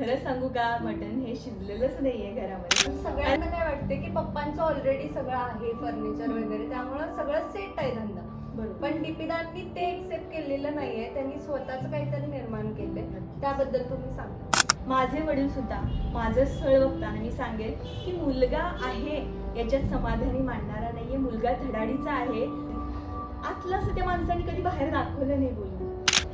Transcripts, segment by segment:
खरं सांगू का? मटण हे शिजलेलंच नाहीये घरामध्ये. सगळ्यांना काय वाटते की पप्पांचं ऑलरेडी सगळं आहे फर्निचर वगैरे त्यामुळं सगळं सेट आहे धंदा. पण दीपिदांनी ते एक्सेप्ट केलेलं नाहीये. त्यांनी स्वतःच काहीतरी निर्माण केलंय. त्याबद्दल तुम्ही सांगा. माझे वडील सुद्धा माझं स्थळ बघताना मी सांगेल की मुलगा आहे याच्यात समाधानी मानणारा नाहीये. मुलगा धडाडीचा आहे. आतलं असं त्या माणसाने कधी बाहेर दाखवलं नाही बोलून.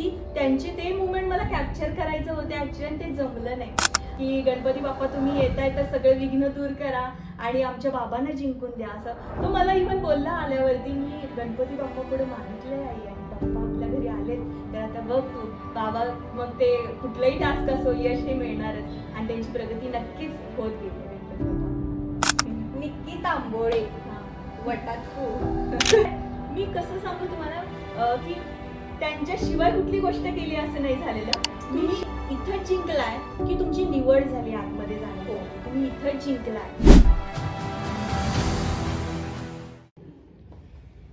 की त्यांचे ते मुवमेंट मला कॅप्चर करायचं होते. ऍक्च्युअली ते जमलं नाही. की गणपती बाप्पा तुम्ही येताय तर सगळं विघ्न दूर करा आणि आमच्या बाबांना जिंकून द्या असं. तो मला इव्हन बोलला आल्यावरती मी गणपती बाप्पा पुढे मागितलंय आई आणि बाप्पा आपल्या घरी आलेत. तर आता बघ तू बाबा मग ते कुठलंही टास्क असो यश हे मिळणारच. आणि त्यांची प्रगती नक्कीच होत गेली गणपती बाप्पा. निक्की तांबोळे. वटात मी कसं सांगू तुम्हाला? की त्यांच्याशिवाय कुठली गोष्ट केली असं नाही झालेलं. तुम्ही इथं जिंकलाय की तुमची निवड झाली आतमध्ये जाण्याची हो, तुम्ही इथं जिंकलाय.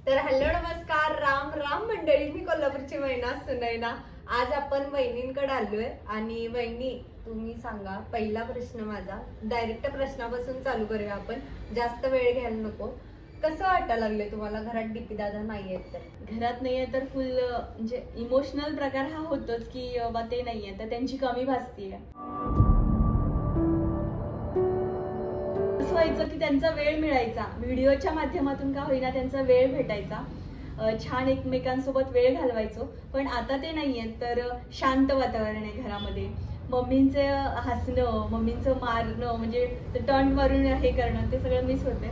तर हॅलो नमस्कार राम राम मंडळी. मी कोल्हापूरची महिना सुनैना. आज आपण वहिनींकडे आलोय. आणि वहिनी तुम्ही सांगा पहिला प्रश्न माझा. डायरेक्ट प्रश्नापासून चालू करूया आपण. जास्त वेळ घ्यायला नको. कसं वाटायला लागले तुम्हाला? घरात डीपी दादा नाहीयेत तर. घरात नाहीये तर फुल म्हणजे इमोशनल प्रकार हा होतोच की बाबा ते नाहीये तर त्यांची कमी भासतीये. असं व्हायचं की त्यांचा वेळ मिळायचा. व्हिडिओच्या माध्यमातून का होईना त्यांचा वेळ भेटायचा. छान एकमेकांसोबत वेळ घालवायचो. पण आता ते नाहीये तर शांत वातावरण आहे घरामध्ये. मम्मींचं हसणं मम्मींचं मारणं म्हणजे टर्न मारून हे करणं ते सगळं मिस होते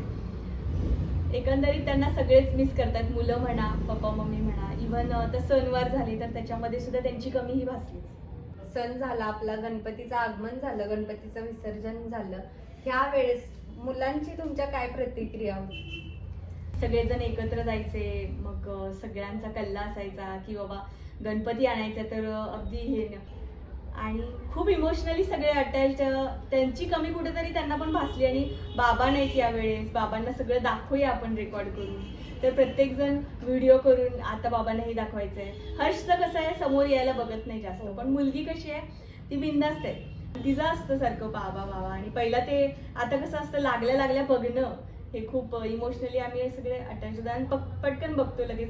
एकंदरीत त्यांना सगळेच मिस करतात. मुलं म्हणा पप्पा मम्मी म्हणा इव्हन आता सणवार झाले तर त्याच्यामध्ये सुद्धा त्यांची कमी ही भासली सण झाला आपला गणपतीचं आगमन झालं गणपतीचं विसर्जन झालं. ह्या वेळेस मुलांची तुमच्या काय प्रतिक्रिया? होती सगळेजण एकत्र जायचे मग सगळ्यांचा कल्ला असायचा की बाबा गणपती आणायचा तर अगदी हे आणि खूप इमोशनली सगळे अटॅच त्यांची कमी कुठेतरी त्यांना पण भासली आणि बाबा नाहीत यावेळेस बाबांना सगळं दाखवूया आपण रेकॉर्ड करून. तर प्रत्येक जण व्हिडिओ करून आता बाबांना हे आहे हर्षचं कसं आहे समोर यायला बघत नाही जास्त पण मुलगी कशी आहे ती बिंदास्त आहे. तिचं असतं सारखं बाबा बाबा. आणि पहिला ते आता कसं असतं लागल्या लागल्या बघणं हे खूप इमोशनली आम्ही सगळे अटॅच होतो. आणि पटकन बघतो लगेच.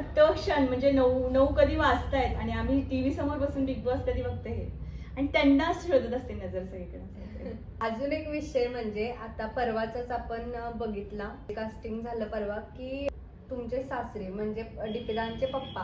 तो क्षण म्हणजे नऊ नऊ कधी वाजतायत आणि आम्ही टीव्ही समोर बसून बिग बॉस कधी बघते हे. आणि त्यांनाच शोधत असते नजर सगळीकडे. अजून एक विषय म्हणजे आता परवाचाच आपण बघितला. कास्टिंग झालं परवा की तुमचे सासरे म्हणजे डिपिदांचे पप्पा.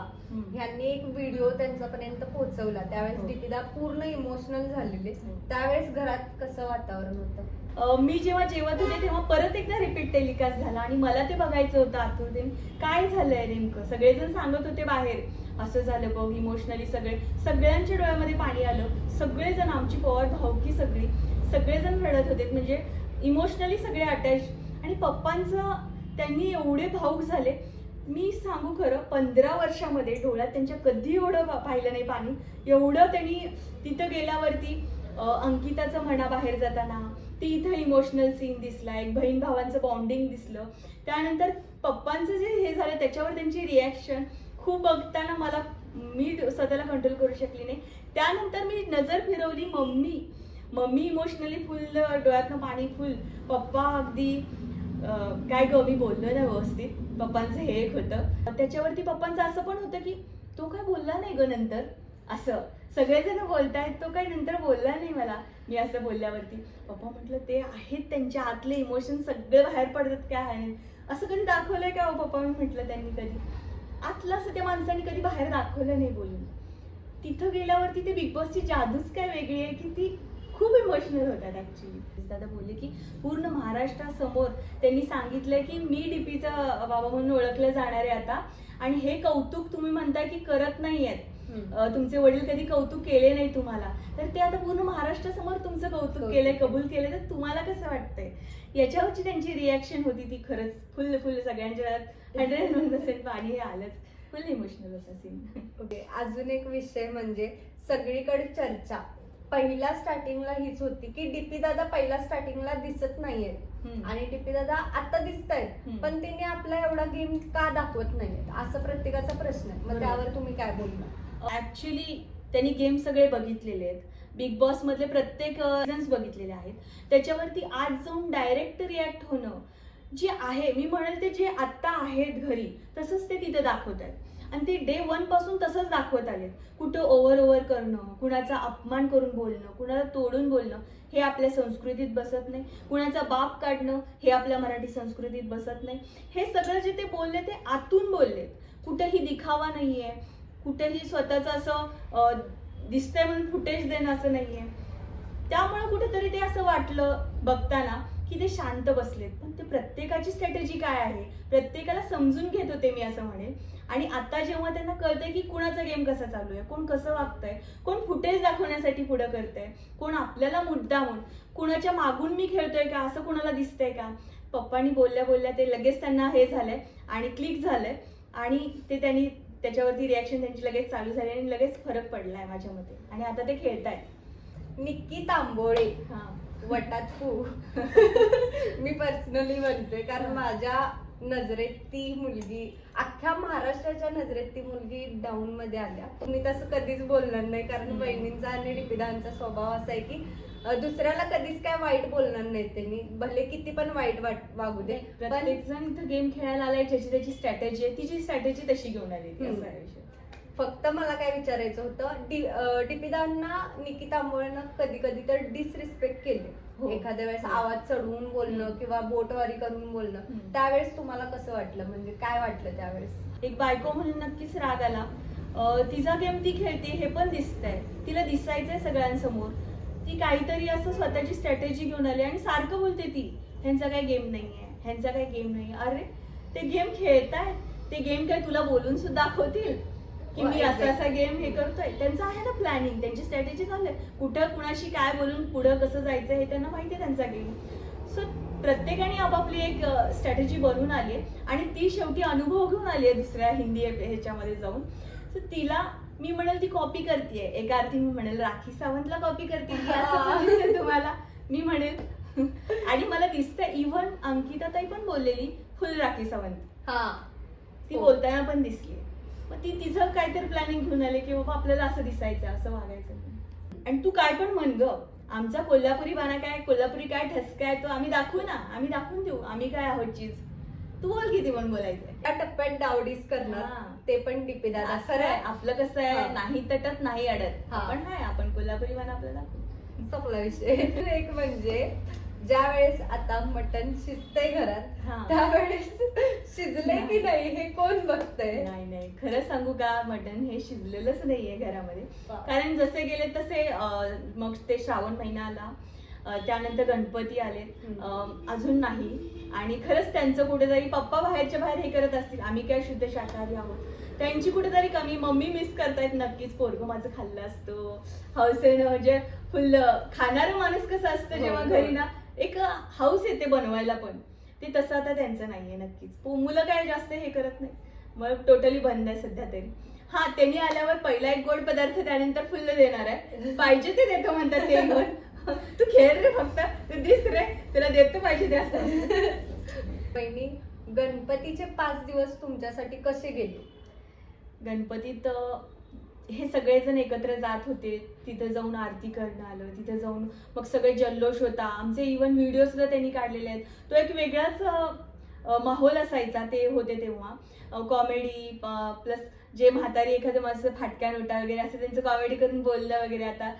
ह्यांनी एक व्हिडिओ त्यांच्यापर्यंत पोहोचवला. त्यावेळेस हो. डिपिदा पूर्ण इमोशनल झालेले. हो. त्यावेळेस घरात कसं वातावरण होतं? मी जेव्हा जेवत होते तेव्हा परत एकदा रिपीट टेलिकास्ट झाला आणि मला ते बघायचं होतं आतून काय झालंय नेमकं? सगळेजण सांगत होते बाहेर असं झालं बघ इमोशनली सगळे सगळ्यांच्या डोळ्यामध्ये पाणी आलं. सगळेजण आमची पवार भावकी सगळी सगळेजण रडत होते. म्हणजे इमोशनली सगळे अटॅच आणि पप्पांचं त्यांनी एवढे भाऊक झाले. मी सांगू खरं पंधरा वर्षामध्ये डोळ्यात त्यांच्या कधी एवढं पाहिलं नाही पाणी. एवढं त्यांनी तिथं गेल्यावरती अंकिताचं म्हणा बाहेर जाताना ती इथं इमोशनल सीन दिसला एक बहीण भावांचं बॉन्डिंग दिसलं. त्यानंतर पप्पांचं जे हे झालं त्याच्यावर त्यांची रिॲक्शन खूप बघताना मला मी स्वतःला कंट्रोल करू शकली नाही. त्यानंतर मी नजर फिरवली मम्मी. मम्मी इमोशनली फुल डोळ्यातनं पाणी फुल पप्पा अगदी काय ग मी बोललो ना व्यवस्थित. पप्पांचं हे एक होतं. त्याच्यावरती पप्पांचं असं पण होतं की तो काय बोलला नाही ग नंतर? असं. सगळेजण बोलतायत तो काही नंतर बोलला नाही मला? मी असं बोलल्यावरती. पप्पा म्हटलं ते आहेत त्यांच्या आतले इमोशन सगळे बाहेर पडतात काय आहे? असं कधी दाखवलंय का हो पप्पा? मी म्हटलं त्यांनी कधी. आतलं असं त्या माणसाने कधी बाहेर दाखवलं नाही बोलून. तिथं गेल्यावरती ते बिग बॉसची जादूच काय वेगळी आहे की ती खूप इमोशनल होतात ऍक्च्युली दादा बोलले की पूर्ण महाराष्ट्रासमोर त्यांनी सांगितलंय की मी डीपीचा बाबा म्हणून ओळखलं जाणार आहे आता. आणि हे कौतुक तुम्ही म्हणताय की करत नाहीयेत. तुमचे वडील कधी कौतुक केले नाही तुम्हाला. तर ते आता पूर्ण महाराष्ट्रासमोर तुमचं कौतुक. केलंय कबूल केलंय. तर तुम्हाला कसं वाटतंय? याच्यावरची त्यांची रिॲक्शन होती ती खरंच. फुल फुल सगळ्यांच्या हंड्रेड वन पर्सेंट पाणी हे आलंच. फुल इमोशनल होता सीन ओके अजून एक विषय म्हणजे सगळीकडे चर्चा. पहिल्या स्टार्टिंगला हीच होती की डीपी दादा पहिल्या स्टार्टिंगला दिसत नाहीये आणि डीपी दादा आता दिसत आहेत. पण त्यांनी आपला एवढा गेम का दाखवत नाहीयेत? असं प्रत्येकाचा प्रश्न आहे. मग. त्यावर तुम्ही काय बोलणार? ऍक्च्युली त्यांनी गेम सगळे बघितलेले आहेत. बिग बॉस मधले प्रत्येक बघितलेले आहेत. त्याच्यावरती आज जाऊन डायरेक्ट रिॲक्ट होणं जे आहे मी म्हणेल ते जे आत्ता आहेत घरी तसंच ते तिथे दाखवत आहेत आणि ते डे वनपासून तसंच दाखवत आलेत. कुठं ओव्हर ओव्हर करणं कुणाचा अपमान करून बोलणं कुणाला तोडून बोलणं हे आपल्या संस्कृतीत बसत नाही. कुणाचा बाप काढणं हे आपल्या मराठी संस्कृतीत बसत नाही. हे सगळं जे ते बोलले ते आतून बोललेत. कुठंही दिखावा नाहीये. कुठेही स्वतःचं असं दिसतंय म्हणून फुटेज देणं असं नाहीये. त्यामुळे कुठेतरी ते असं वाटलं बघताना की ते शांत बसलेत. पण ते प्रत्येकाची स्ट्रॅटेजी काय आहे? प्रत्येकाला समजून घेत होते मी असं म्हणेन. आणि आता जेव्हा त्यांना कळतंय की कुणाचा गेम कसा चालू आहे कोण कसं वागतंय कोण फुटेज दाखवण्यासाठी पुढं करतंय कोण आपल्याला मुद्दामून कुणाच्या मागून मी खेळतोय का असं कुणाला दिसतंय का? पप्पानी बोलल्या बोलल्या ते लगेच त्यांना हे झालंय आणि क्लिक झालंय आणि ते त्यांनी त्याच्यावरती रिॲक्शन त्यांची लगेच चालू झाली आणि लगेच फरक पडलाय माझ्या मते. आणि आता ते खेळतायत. निक्की तांबोळे हा. वटात फू. मी पर्सनली म्हणते कारण माझ्या नजरेत ती मुलगी अख्ख्या महाराष्ट्राच्या नजरेत ती मुलगी डाऊन मध्ये आल्या. मी तसं कधीच बोलणार नाही कारण. बहिणींचा आणि डिपिदांचा स्वभाव असा आहे की दुसऱ्याला कधीच काय वाईट बोलणार नाही त्यांनी. भले किती पण वाईट वाट वागू दे पण प्रत्येक जण इथं गेम खेळायला आलाय ज्याची त्याची स्ट्रॅटेजी आहे तिची स्ट्रॅटेजी तशी घेऊन आली फक्त मला काय विचारायचं होतं डि अं, डिपिदांना निकी तांबोळनं कधी कधी तर डिसरिस्पेक्ट केले. हो. एखाद्या वेळेस हो. आवाज चढवून बोलणं. किंवा बोटवारी करून बोलणं. त्यावेळेस तुम्हाला कसं वाटलं? म्हणजे काय वाटलं त्यावेळेस? एक बायको म्हणून नक्कीच राग आला. तिचा गेम ती खेळते हे पण दिसतंय. तिला दिसायचंय सगळ्यांसमोर. ती काहीतरी असं स्वतःची स्ट्रॅटेजी घेऊन आली आणि सारखं बोलते ती ह्यांचा काय गेम नाहीये ह्यांचा काय गेम नाही अरे ते गेम खेळताय ते गेम काय तुला बोलून सुद्धा दाखवतील? की मी असा असा गेम हे करतोय. त्यांचं आहे ना प्लॅनिंग त्यांची स्ट्रॅटेजी चाललंय कुठं कुणाशी काय बोलून पुढं कसं जायचं हे त्यांना माहिती आहे त्यांचा गेम सो प्रत्येकाने आपापली एक स्ट्रॅटेजी बनवून आली आहे. आणि ती शेवटी अनुभव घेऊन आली आहे दुसऱ्या हिंदी ह्याच्यामध्ये जाऊन. सो तिला मी म्हणेल ती कॉपी करते एका अर्थी मी म्हणेल राखी सावंतला कॉपी करते तुम्हाला. मी म्हणेल. आणि मला दिसतंय इव्हन अंकिता ताई पण बोललेली फुल राखी सावंत. हा. ती हो. बोलताना पण दिसली. मग ती तिचं काहीतरी प्लॅनिंग घेऊन आले की बाबा आपल्याला असं दिसायचं असं वागायचं. आणि तू काय पण म्हण ग आमचा कोल्हापुरी बाणा काय कोल्हापुरी काय ठसका आहे तो आम्ही दाखवू ना आम्ही दाखवून देऊ आम्ही काय आहोत चीज तू बोल किती पण बोलायचंय त्या टप्प्यात डावडीस करणार. ते पण डिपिदा असं आहे आपलं कसं. आहे नाही तटत नाही अडत. आपण नाही आपण कोल्हापुरी बाणा आपल्याला दाखवू. संपला विषय एक म्हणजे ज्या वेळेस आता मटन शिजतंय घरात हा. त्यावेळेस शिजले की नाही. हे कोण बघतंय? नाही नाही. खरं सांगू का मटन हे शिजलेलंच नाहीये घरामध्ये. कारण जसे गेले तसे अं, मग ते श्रावण महिना आला. अं, त्यानंतर गणपती आले. हम्म. अं, अजून नाही. आणि खरंच त्यांचं कुठेतरी पप्पा बाहेरच्या बाहेर हे करत असतील. आम्ही काय शुद्ध शाकाहारी आहोत? त्यांची कुठेतरी कमी मम्मी मिस करतायत नक्कीच. पोरग माझं खाल्लं असतं. हौसेनं म्हणजे फुल खाणारं माणूस कसं असतं हो, जेव्हा हो. घरी ना एक हाऊस येते बनवायला पण. ते तसं आता त्यांचं नाहीये नक्कीच. पो- मुलं काय जास्त हे करत नाही मग टोटली बंद आहे सध्या तरी. हा त्यांनी आल्यावर पहिला एक गोड पदार्थ त्यानंतर फुल्ल देणार आहे. पाहिजे ते देतो म्हणतात ते गोड. तू खेळ रे फक्त. तू दिस रे. तुला देतो पाहिजे ते असं. बहिणी गणपतीचे पाच दिवस तुमच्यासाठी कसे गेले? गणपतीत हे सगळेजण एकत्र जात होते. तिथं जाऊन आरती करणं आलं तिथं जाऊन मग सगळे जल्लोष होता. आमचे इवन व्हिडिओ सुद्धा त्यांनी काढलेले आहेत. तो एक वेगळाच माहोल असायचा. ते होते तेव्हा. कॉमेडी प्लस जे म्हातारी एखादं मस्त फाटक्या नोटा वगैरे असं त्यांचं कॉमेडी करून बोललं वगैरे आता.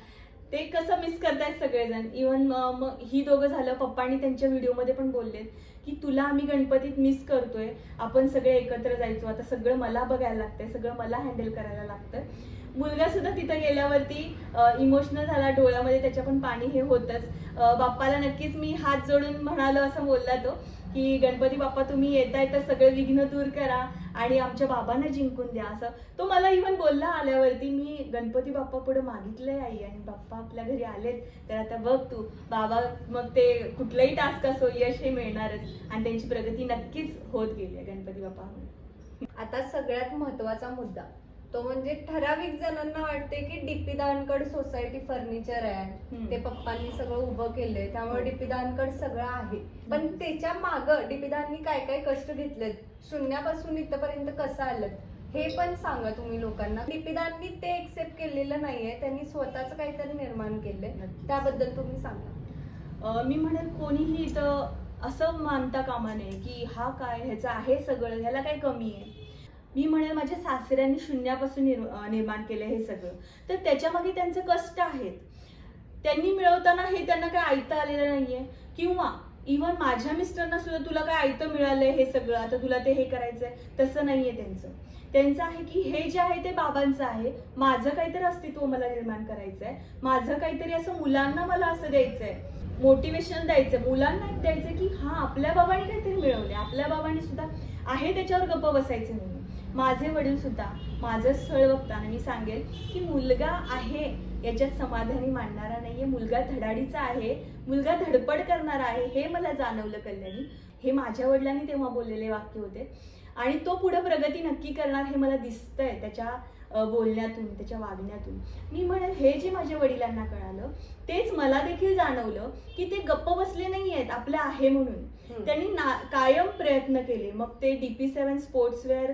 ते कसं मिस करतायत सगळेजण. इवन मग ही दोघं झालं पप्पांनी त्यांच्या व्हिडिओमध्ये पण बोललेत. की तुला आम्ही गणपतीत मिस करतोय. आपण सगळे एकत्र जायचो. आता सगळं मला बघायला लागतंय. सगळं मला हँडल करायला लागतंय. मुलगा सुद्धा तिथं गेल्यावरती इमोशनल झाला डोळ्यामध्ये. त्याच्या पण पाणी हे होतच. बाप्पाला नक्कीच मी हात जोडून म्हणालो असं बोलला तो की गणपती बाप्पा तुम्ही येताय तर सगळे विघ्न दूर करा. आणि आमच्या बाबांना जिंकून द्या असं. तो मला इव्हन बोलला आल्यावरती मी गणपती बाप्पा पुढे मागितलंय आई आणि बाप्पा आपल्या घरी आलेत. तर आता बघ तू बाबा मग ते कुठलंही टास्क असो यश हे मिळणारच. आणि त्यांची प्रगती नक्कीच होत गेली आहे गणपती बाप्पा. आता सगळ्यात महत्त्वाचा मुद्दा. तो म्हणजे ठराविक जणांना वाटते की डीपी दानकड सोसायटी फर्निचर आहे. ते पप्पांनी सगळं उभं केलंय त्यामुळे हो. डीपी दानकड सगळं आहे पण. त्याच्या माग डीपी दाननी काय काय कष्ट घेतलेत शून्यापासून इथपर्यंत कसं आलं हे पण सांगा तुम्ही लोकांना दीपिदांनी ते एक्सेप्ट केलेलं नाहीये त्यांनी स्वतःच काहीतरी निर्माण केलंय. त्याबद्दल तुम्ही सांगा मी म्हणेन कोणीही इथं असं मानता कामा नये की हा काय ह्याचं आहे सगळं ह्याला काय कमी आहे मी म्हणेल माझ्या सासऱ्यांनी शून्यापासून निर निर्माण केलं हे सगळं. तर त्याच्यामागे त्यांचे कष्ट आहेत. त्यांनी मिळवताना हे त्यांना काय ऐकता आलेलं नाहीये. किंवा इव्हन माझ्या मिस्टरना सुद्धा तुला काय आयतं मिळालंय हे सगळं. आता तुला ते हे करायचंय. तसं नाहीये त्यांचं. त्यांचं आहे की हे जे आहे ते बाबांचं आहे. माझं काहीतरी अस्तित्व मला निर्माण करायचंय. माझं काहीतरी असं मुलांना मला असं द्यायचंय. मोटिवेशन द्यायचं मुलांना द्यायचं की हा आपल्या बाबांनी काहीतरी मिळवले आपल्या बाबांनी सुद्धा आहे त्याच्यावर गप्प बसायचं नाही माझे वडील सुद्धा माझं स्थळ बघताना मी सांगेल की मुलगा आहे याच्यात समाधानी मानणारा नाहीये. मुलगा धडाडीचा आहे मुलगा धडपड करणारा आहे हे मला जाणवलं कल्याणी. हे माझ्या वडिलांनी तेव्हा बोललेले वाक्य होते. आणि तो पुढे प्रगती नक्की करणार हे मला दिसतंय त्याच्या बोलण्यातून त्याच्या वागण्यातून. मी म्हणेल हे जे माझ्या वडिलांना कळालं तेच मला देखील जाणवलं की ते गप्प बसले नाही आहेत आपलं आहे म्हणून. त्यांनी ना कायम प्रयत्न केले. मग ते डीपी सेवन स्पोर्ट्सवेअर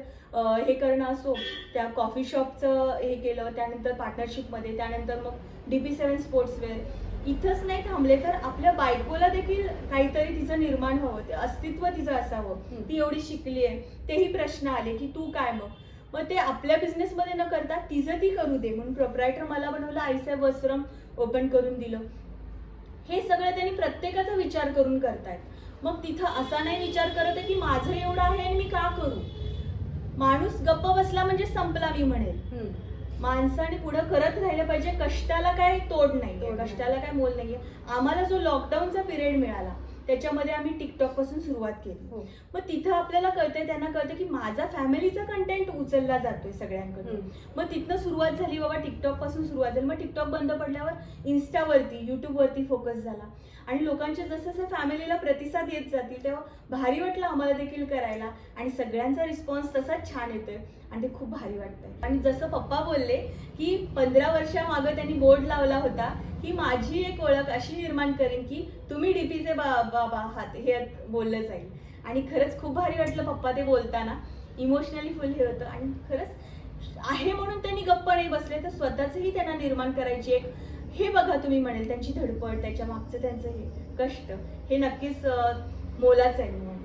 हे करणं असो त्या कॉफी शॉपचं हे केलं त्यानंतर पार्टनरशिपमध्ये त्यानंतर मग डीपी सेवन स्पोर्ट्सवेअर इथंच नाही थांबले तर आपल्या बायकोला देखील काहीतरी तिचं निर्माण व्हावं ते अस्तित्व तिचं असावं. ती एवढी शिकली आहे. तेही प्रश्न आले की तू काय मग? मग ते आपल्या बिझनेसमध्ये न करता तिचं ती करू दे म्हणून प्रोप्रायटर मला बनवलं आईसाहेब वस्त्रम ओपन करून दिलं. हे सगळं त्यांनी प्रत्येकाचा विचार करून करतायत. मग तिथं असा नाही विचार करत आहे की माझं एवढं आहे आणि मी का करू? माणूस गप्प बसला म्हणजे संपला मी म्हणेल. माणसाने पुढे करत राहिलं पाहिजे. कष्टाला काय तोड नाही. कष्टाला काय मोल नाहीये. आम्हाला जो लॉकडाऊनचा पिरियड मिळाला त्याच्यामध्ये आम्ही टिकटॉकपासून सुरुवात केली. हो. मग तिथं आपल्याला कळतंय त्यांना कळतं की माझा फॅमिलीचा कंटेंट उचलला जातोय सगळ्यांकडून. मग तिथनं सुरुवात झाली बाबा टिकटॉकपासून सुरुवात झाली. मग टिकटॉक बंद पडल्यावर इन्स्टावरती युट्यूबवरती फोकस झाला. आणि लोकांचे जसं जसं फॅमिलीला प्रतिसाद येत जातील तेव्हा भारी वाटलं आम्हाला देखील करायला. आणि सगळ्यांचा रिस्पॉन्स तसाच छान येतोय. आणि ते खूप भारी वाटतंय. आणि जसं पप्पा बोलले की पंधरा वर्षामागं त्यांनी बोर्ड लावला होता की माझी एक ओळख अशी निर्माण करेन की तुम्ही डीपीचे बाबा आहात हे बोललं जाईल. आणि खरंच खूप भारी वाटलं पप्पा ते बोलताना. इमोशनली फुल हे होतं. आणि खरंच आहे म्हणून त्यांनी गप्प नाही बसले तर स्वतःचंही त्यांना निर्माण करायची एक हे बघा तुम्ही म्हणेल त्यांची धडपड त्याच्या मागचं त्यांचं हे कष्ट हे नक्कीच मोलाचं आहे म्हणून.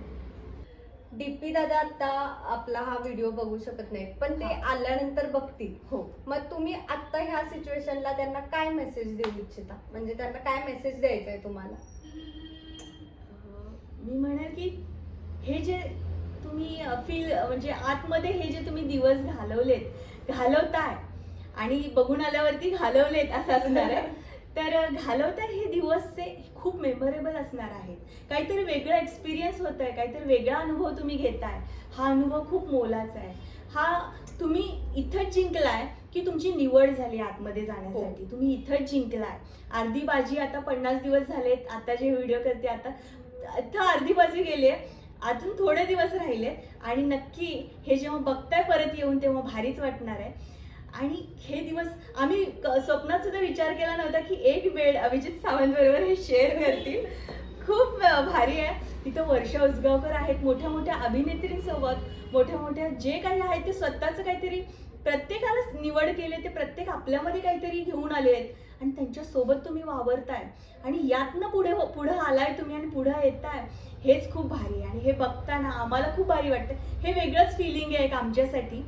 डीपी दादा आता आपला हा व्हिडिओ बघू शकत नाहीत पण ते. आल्यानंतर बघतील. हो. मग तुम्ही आता ह्या सिच्युएशनला त्यांना काय मेसेज देऊ इच्छिता? म्हणजे त्यांना काय मेसेज द्यायचा आहे तुम्हाला मी म्हणेल की हे जे तुम्ही फील म्हणजे आतमध्ये हे जे तुम्ही दिवस घालवलेत घालवताय आणि बघून आल्यावरती घालवलेत असं असणार आहे. तर घालवताय हे दिवस ते खूप मेमोरेबल असणार आहेत. काहीतरी वेगळं एक्सपिरियन्स होत आहे काहीतरी वेगळा अनुभव तुम्ही घेताय. हा अनुभव खूप मोलाचा आहे. हा तुम्ही इथंच जिंकलाय की तुमची निवड झाली आतमध्ये जाण्यासाठी. तुम्ही इथंच जिंकलाय. अर्धी बाजी आता पन्नास दिवस झालेत आता जे व्हिडिओ करते आता आता अर्धी बाजी गेली अजून थोडे दिवस राहिले. आणि नक्की हे जेव्हा बघताय परत येऊन तेव्हा भारीच वाटणार आहे. आणि हे दिवस आम्ही क- स्वप्नात सुद्धा विचार केला नव्हता की एक वेळ अभिजित सावंत बरोबर हे शेअर करतील. खूप भारी आहे. तिथं वर्षा उसगावकर आहेत मोठ्या मोठ्या अभिनेत्रींसोबत मोठ्या मोठ्या जे काही आहेत ते स्वतःचं काहीतरी प्रत्येकालाच निवड केले ते प्रत्येक आपल्यामध्ये काहीतरी घेऊन आले आहेत. आणि त्यांच्यासोबत तुम्ही वावरताय. आणि यातनं पुढे हो, पुढं आलाय तुम्ही आणि पुढं येताय. हेच खूप भारी आहे. आणि हे बघताना आम्हाला खूप भारी वाटतं हे वेगळंच फिलिंग आहे एक आमच्यासाठी.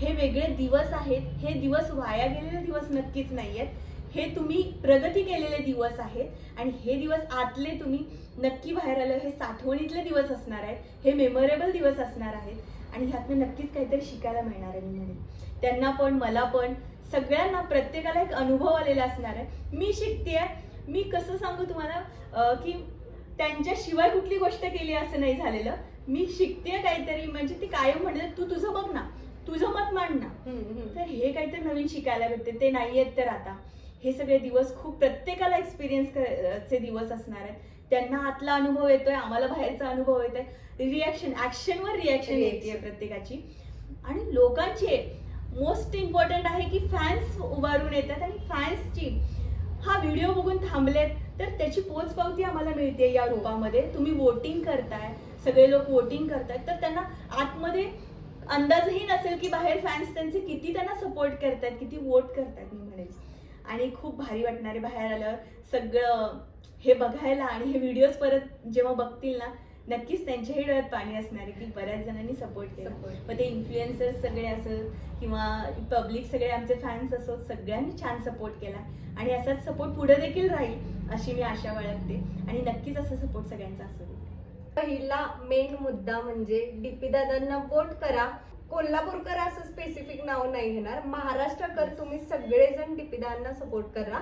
हे वेगळे दिवस आहेत. हे दिवस वाया गेलेले दिवस नक्कीच नाही आहेत हे तुम्ही प्रगती केलेले दिवस आहेत. आणि हे दिवस आतले तुम्ही नक्की बाहेर आलं हे साठवणीतले दिवस असणार आहेत. हे मेमोरेबल दिवस असणार आहेत. आणि ह्यातनं नक्कीच काहीतरी शिकायला मिळणार आहे मी म्हणेन. त्यांना पण मला पण सगळ्यांना प्रत्येकाला एक अनुभव आलेला असणार आहे. मी शिकतेय. मी कसं सांगू तुम्हाला? की त्यांच्याशिवाय कुठली गोष्ट केली असं नाही झालेलं. मी शिकतेय काहीतरी. म्हणजे ती कायम म्हणलं तू तुझं बघ ना. तुझं मत मांड ना. तर हे काहीतरी नवीन शिकायला भेटते. ते नाही आहेत तर आता. हे सगळे दिवस खूप प्रत्येकाला एक्सपिरियन्स चे दिवस असणार आहेत. त्यांना आतला अनुभव येतोय आम्हाला बाहेरचा अनुभव येतोय. रिॲक्शन ऍक्शनवर रिॲक्शन. येते प्रत्येकाची. आणि लोकांचे मोस्ट इम्पॉर्टंट आहे की फॅन्स उभारून येतात आणि फॅन्सची हा व्हिडिओ बघून थांबलेत तर त्याची पोचपावती आम्हाला मिळते या रूपामध्ये. तुम्ही वोटिंग करताय सगळे लोक वोटिंग करतायत तर त्यांना आतमध्ये अंदाजही नसेल की बाहेर फॅन्स त्यांचे किती त्यांना सपोर्ट करतात किती वोट करतात मी म्हणेल. आणि खूप भारी वाटणारे बाहेर आल्यावर. सगळं हे बघायला आणि हे व्हिडिओज परत जेव्हा बघतील ना नक्कीच त्यांच्याही डोळ्यात पाणी असणार आहे की बऱ्याच जणांनी सपोर्ट केला. मग ते इन्फ्लुएन्सर्स सगळे असत किंवा पब्लिक सगळे आमचे फॅन्स असोत सगळ्यांनी छान सपोर्ट केला. आणि असाच सपोर्ट पुढे देखील राहील अशी मी आशा बाळगते. आणि नक्कीच असा सपोर्ट सगळ्यांचा असू दे. पहिला मेन मुद्दा म्हणजे डीपी दादांना वोट करा. कोल्हापूरकर असं स्पेसिफिक नाव नाही घेणार महाराष्ट्रकर तुम्ही सगळेजण डीपी दादांना सपोर्ट करा.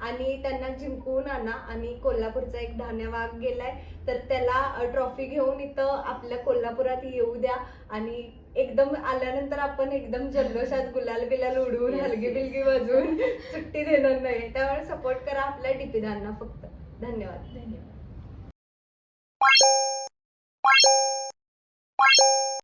आणि त्यांना जिंकवून आणा. आणि कोल्हापूरचा एक धान्य वाघ गेलाय तर त्याला ट्रॉफी घेऊन इथं आपल्या कोल्हापुरात येऊ द्या. आणि एकदम आल्यानंतर आपण एकदम जल्लोषात गुलाल बिलाल उडवून हलगी. बिलगी वाजवून सुट्टी देणार नाही. त्यामुळे सपोर्ट करा आपल्या डीपी दादांना फक्त. धन्यवाद. धन्यवाद. よし。